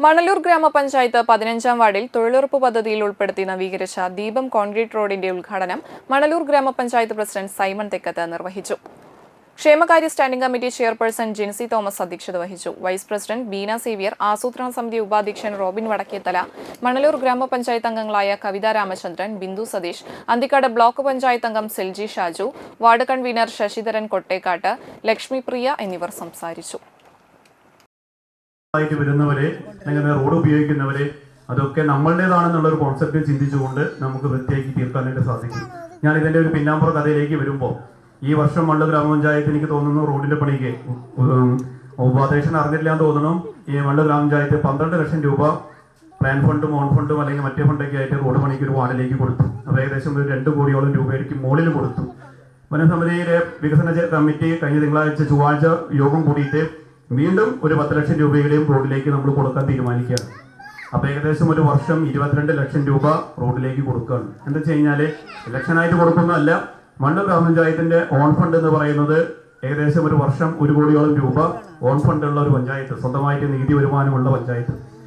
മണലൂർ ഗ്രാമപഞ്ചായത്ത് പതിനഞ്ചാം വാർഡിൽ തൊഴിലുറപ്പ് പദ്ധതിയിൽ ഉൾപ്പെടുത്തി നവീകരിച്ച ദീപം കോൺക്രീറ്റ് റോഡിന്റെ ഉദ്ഘാടനം മണലൂർ ഗ്രാമപഞ്ചായത്ത് പ്രസിഡന്റ് സൈമൺ തെക്കത്ത് നിർവഹിച്ചു. ക്ഷേമകാര്യ standing committee chairperson Jincy Thomas അധ്യക്ഷത വഹിച്ചു. വൈസ് പ്രസിഡന്റ് ബീന സേവിയർ ആസൂത്രണ സമിതി ഉപാധ്യക്ഷൻ റോബിൻ വടക്കേത്തല മണലൂർ ഗ്രാമപഞ്ചായത്ത് അംഗങ്ങളായ കവിത രാമചന്ദ്രൻ ബിന്ദു സതീഷ് അന്തിക്കാട് ബ്ലോക്ക് പഞ്ചായത്ത് അംഗം സെൽജി ഷാജു വാർഡ് കൺവീനർ ശശിധരൻ കൊട്ടേക്കാട്ട് ലക്ഷ്മിപ്രിയ എന്നിവർ സംസാരിച്ചു. ആയിട്ട് വരുന്നവരെ അല്ലെങ്കിൽ റോഡ് ഉപയോഗിക്കുന്നവരെ അതൊക്കെ നമ്മളുടേതാണെന്നുള്ള ഒരു കോൺസെപ്റ്റ് ചിന്തിച്ചുകൊണ്ട് നമുക്ക് വൃത്തിയാക്കി തീർക്കാനായിട്ട് സാധിക്കും. ഞാൻ ഇതിന്റെ ഒരു പിന്നാമ്പുറ കഥയിലേക്ക് വരുമ്പോൾ ഈ വർഷം മള്ള ഗ്രാമപഞ്ചായത്ത് എനിക്ക് തോന്നുന്നു റോഡിന്റെ പണിക്ക് ഉപാധ്യക്ഷൻ അറിഞ്ഞില്ല എന്ന് തോന്നുന്നു ഈ മള്ള ഗ്രാമപഞ്ചായത്ത് പന്ത്രണ്ട് ലക്ഷം രൂപ പ്ലാൻ ഫണ്ടും ഓൺ ഫണ്ടും അല്ലെങ്കിൽ മറ്റേ ഫണ്ടൊക്കെ ആയിട്ട് റോഡ് പണിക്ക് ഒരു വാർഡിലേക്ക് കൊടുത്തു. അത് ഏകദേശം ഒരു രണ്ട് കോടിയോളം രൂപയ്ക്ക് മുകളിൽ കൊടുത്തു. വനസമിതിയിലെ വികസന കമ്മിറ്റി കഴിഞ്ഞ തിങ്കളാഴ്ച ചൊവ്വാഴ്ച യോഗം കൂടിയിട്ട് വീണ്ടും ഒരു പത്ത് ലക്ഷം രൂപയുടെയും റോഡിലേക്ക് നമ്മൾ കൊടുക്കാൻ തീരുമാനിക്കുകയാണ്. അപ്പൊ ഏകദേശം ഒരു വർഷം ഇരുപത്തിരണ്ട് ലക്ഷം രൂപ റോഡിലേക്ക് കൊടുക്കുകയാണ്. എന്താ വെച്ച് കഴിഞ്ഞാൽ ഇലക്ഷനായിട്ട് കൊടുക്കുന്നതല്ല മണ്ണൂർ ഗ്രാമപഞ്ചായത്തിന്റെ ഓൺ ഫണ്ട് എന്ന് പറയുന്നത് ഏകദേശം ഒരു വർഷം ഒരു കോടിയോളം രൂപ ഓൺ ഫണ്ട് ഉള്ള ഒരു പഞ്ചായത്ത് സ്വന്തമായിട്ട് നികുതി വരുമാനമുള്ള പഞ്ചായത്ത്.